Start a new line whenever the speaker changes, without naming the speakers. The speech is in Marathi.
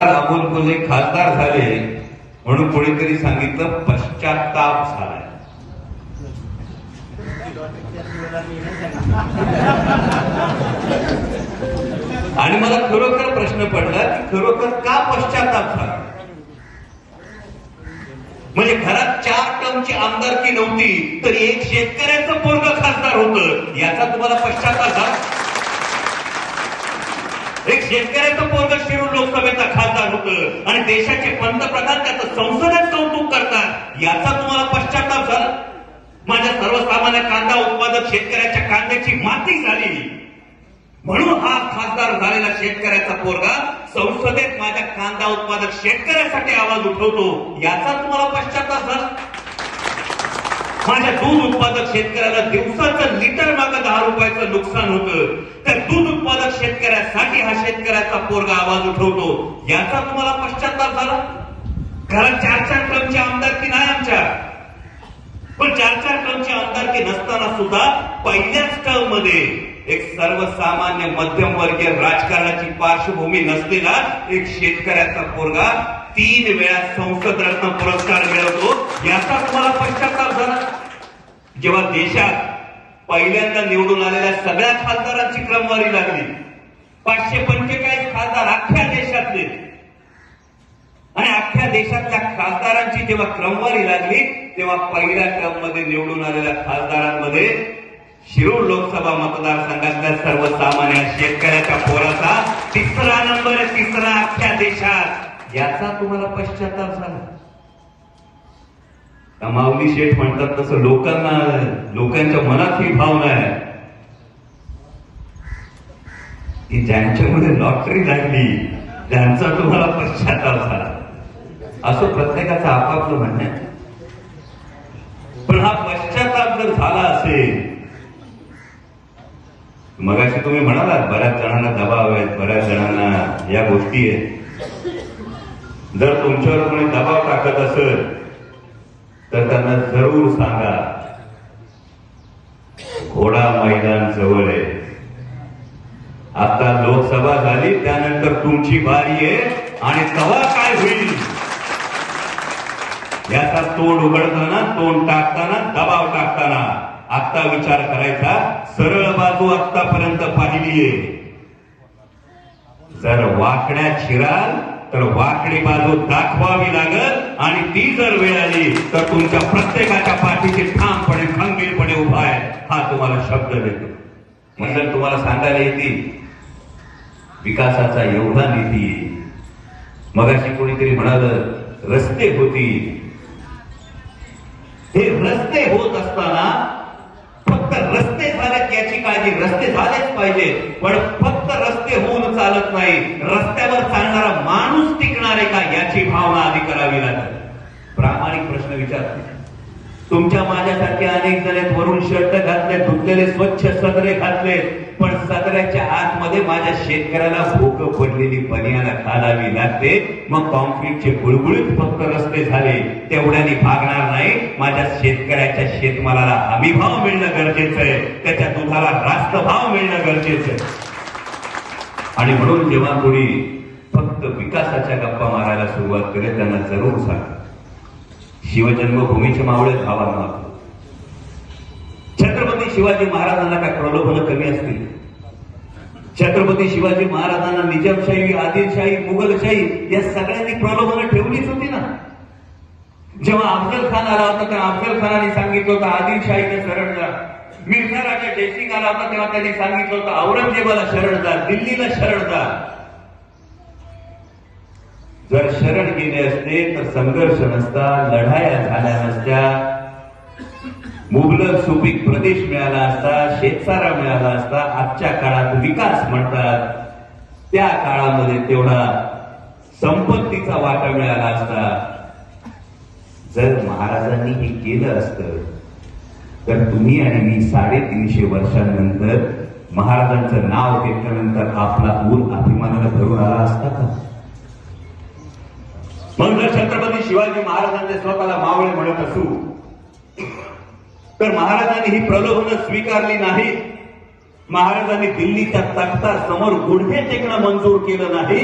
अमोल कोल्हे खासदार झाले म्हणून कोणीतरी सांगितलं पश्चाताप झालाय. आणि मला खरोखर प्रश्न पडला की खरोखर का पश्चाताप झाला? म्हणजे घरात चार टर्मची आमदारकी नव्हती तर एक शेतकऱ्याचं पोरग खासदार होतं याचा तुम्हाला पश्चाताप झाला? शेतकऱ्याचं पोरग शिरूर लोकसभेचा खासदार होत आणि देशाचे पंतप्रधान त्याचं संसदेत कौतुक करतात याचा तुम्हाला पश्चाताप झाला? माझ्या सर्वसामान्य कांदा उत्पादक शेतकऱ्याच्या कांद्याची माती झाली. म्हणून हा खासदार झालेला शेतकऱ्याचा पोरगा संसदेत माझ्या कांदा उत्पादक शेतकऱ्यासाठी आवाज उठवतो याचा तुम्हाला पश्चाताप झाला? माझ्या दूध उत्पादक शेतकऱ्याला दिवसाचं लिटर माग दहा रुपयाचं नुकसान होतं. तर दूध हा पोरगा आवाज उठवतो. याचा तुम्हाला पश्चाताप झाला? कारण चार चार क्रमची आमदारकी नाही आमच्या? पण चार चार क्रमची आमदारकी नसताना सुद्धा पहिल्याच टर्ममध्ये एक सर्वसामान्य मध्यमवर्गीय राजकारणाची पार्श्वभूमी नसलेला एक शेतकऱ्याचा पोरगा तीन वेळा संसद रत्न पुरस्कार मिळवतो. याचा तुम्हाला पश्चाताप झाला? जेव्हा देशात पहिल्यांदा निवडून आलेल्या सगळ्या खासदारांची क्रमवारी लागली. पाचशे पंचेचाळीस खासदार अख्ख्या देशातले. आणि अख्ख्या देशातल्या खासदारांची जेव्हा क्रमवारी लागली तेव्हा पहिल्या क्रममध्ये निवडून आलेल्या खासदारांमध्ये शिरूर लोकसभा मतदारसंघातल्या सर्वसामान्य शेतकऱ्याच्या पोराचा तिसरा नंबर तिसरा अख्ख्या देशात. याचा तुम्हाला पश्चाताप झाला. माऊली शेठ म्हणतात तसं लोकांना लोकांच्या मनात ही भावना आहे. की ज्यांच्यामध्ये लॉटरी लागली त्यांचा तुम्हाला पश्चाताप झाला. असं प्रत्येकाचं आपापलं म्हणणं आहे. पण हा पश्चाताप जर झाला असेल मगाशी तुम्ही म्हणालात बऱ्याच जणांना दबाव आहेत बऱ्याच जणांना या गोष्टी आहेत. जर तुमच्यावर कोणी दबाव टाकत असेल तर त्यांना जरूर सांगा घोडा मैदान जवळ आहे. आता लोकसभा झाली त्यानंतर तुमची बारी आहे आणि तवा काय होईल? याचा तोंड उघडताना तोंड टाकताना दबाव टाकताना आत्ता विचार करायचा. सरळ बाजू आतापर्यंत पाहिलीये जर वाकड्या शिराल तर वाकडी बाजू दाखवावी लागल आणि ती जर वेळ आली तर तुमच्या प्रत्येकाच्या पाठीशी ठामपणे खंबीरपणे उभा आहे. हा तुम्हाला शब्द देतो. म्हणजे तुम्हाला सांगायला येते विकासाचा एवढा निधी मगाशी कोणीतरी म्हणालं रस्ते होती. हे रस्ते होत असताना फक्त रस्ते झालेत याची काळजी. रस्ते झालेच पाहिजे पण फक्त रस्ते होऊन चालत नाही. रस्त्यावर चालणारा माणूस टिकणार आहे का याची भावना आधी करावी लागेल. प्रामाणिक प्रश्न विचारते. तुमच्या माझ्यासारखे अनेक जण वरून शर्ट घातले धुतलेले स्वच्छ सदरे घातले पण सदऱ्याच्या आतमध्ये माझ्या शेतकऱ्याला भोक पडलेली बनियाला घालावी लागते. मग कॉन्क्रीटचे गुळगुळीत फक्त रस्ते झाले. तेवढ्याने भागणार नाही. माझ्या शेतकऱ्याच्या शेतमालाला हमी भाव मिळणं गरजेचं आहे. त्याच्या दुधाला रास्त भाव मिळणं गरजेचं आहे. आणि म्हणून जेव्हा कोणी फक्त विकासाच्या गप्पा मारायला सुरुवात करेल त्यांना जरूर सांगा शिवजन्मभूमीचे मावळे भावांना. छत्रपती शिवाजी महाराजांना काय प्रलोभन कमी असतील? छत्रपती शिवाजी महाराजांना निजामशाही आदिलशाही मुघलशाही या सगळ्यांनी प्रलोभन ठेवलीच होती ना. जेव्हा अफजल खान आला होता तेव्हा अफजल खानाने सांगितलं होतं आदिलशाहीने शरण जा मिर्झा राजा जयसिंग आला होता तेव्हा त्यांनी सांगितलं होतं औरंगजेबाला शरण जा दिल्लीला शरण जा जर शरण गेले असते तर संघर्ष नसता लढाया झाल्या नसत्या. मुबलक सुपीक प्रदेश मिळाला असता शेतसारा मिळाला असता आजच्या काळात विकास म्हणतात. त्या काळामध्ये तेवढा संपत्तीचा वाटा मिळाला असता. जर महाराजांनी हे केलं असतं तर तुम्ही आणि मी साडेतीनशे वर्षांनंतर महाराजांचं नाव घेतल्यानंतर आपला ऊर अभिमानाला भरून आला असता का? म्हणून छत्रपती शिवाजी महाराजांच्या स्वतःला मावळे म्हणत असू तर महाराजांनी ही प्रलोभनं स्वीकारली नाही महाराजांनी दिल्लीच्या तख्ता समोर गुडघे टेकणं मंजूर केलं नाही